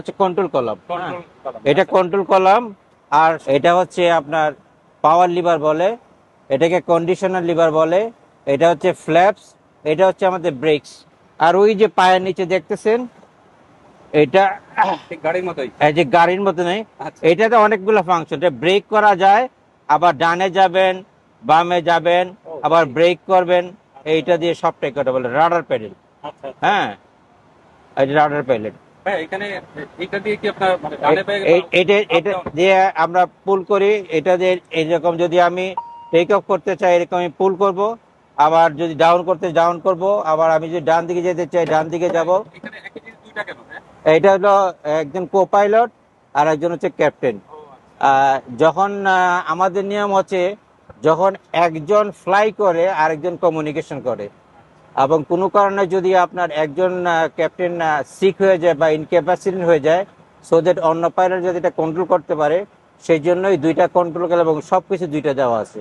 হচ্ছে control column control এটা control column আর এটা হচ্ছে আপনার পাওয়ার লিভার বলে এটাকে কন্ডিশনার লিভার বলে এটা হচ্ছে ফ্ল্যাপস এটা হচ্ছে আমাদের ব্রেকস আর ওই যে পায়ের নিচে দেখতেছেন এটা গাড়ির মতোই। এই যে গাড়ির মতো নেই। আচ্ছা। এটাতে অনেকগুলো ফাংশন এটা ব্রেক করা যায় আবার ডানে যাবেন বামে যাবেন আবার ব্রেক করবেন এইটা দিয়ে সবটাই কথা বলে রাডার প্যাডেল আচ্ছা হ্যাঁ রাডার প্যাডেল মানে আমরা পুল করি। এটা দিয়ে এইরকম যদি আমি টেক অফ করতে চাই এরকম আমি পুল করব। আবার যদি ডাউন করতে ডাউন করব। আবার আমি যদি ডান দিকে যেতে চাই ডান দিকে যাব? এটা হলো একজন কো পাইলট আর একজন হচ্ছে ক্যাপ্টেন আচ্ছা। যখন আমাদের নিয়ম হচ্ছে যখন একজন ফ্লাই করে আরেকজন কমিউনিকেশন করে। এবং কোনো কারণে যদি আপনার একজন ক্যাপ্টেন সিক হয়ে যায় বা ইনক্যাপাসিটি হয়ে যায় সো দ্যাট অন্য পাইলট যদি এটা কন্ট্রোল করতে পারে, সেই জন্যই দুইটা কন্ট্রোল গেল এবং সব কিছু দুইটা দেওয়া আছে।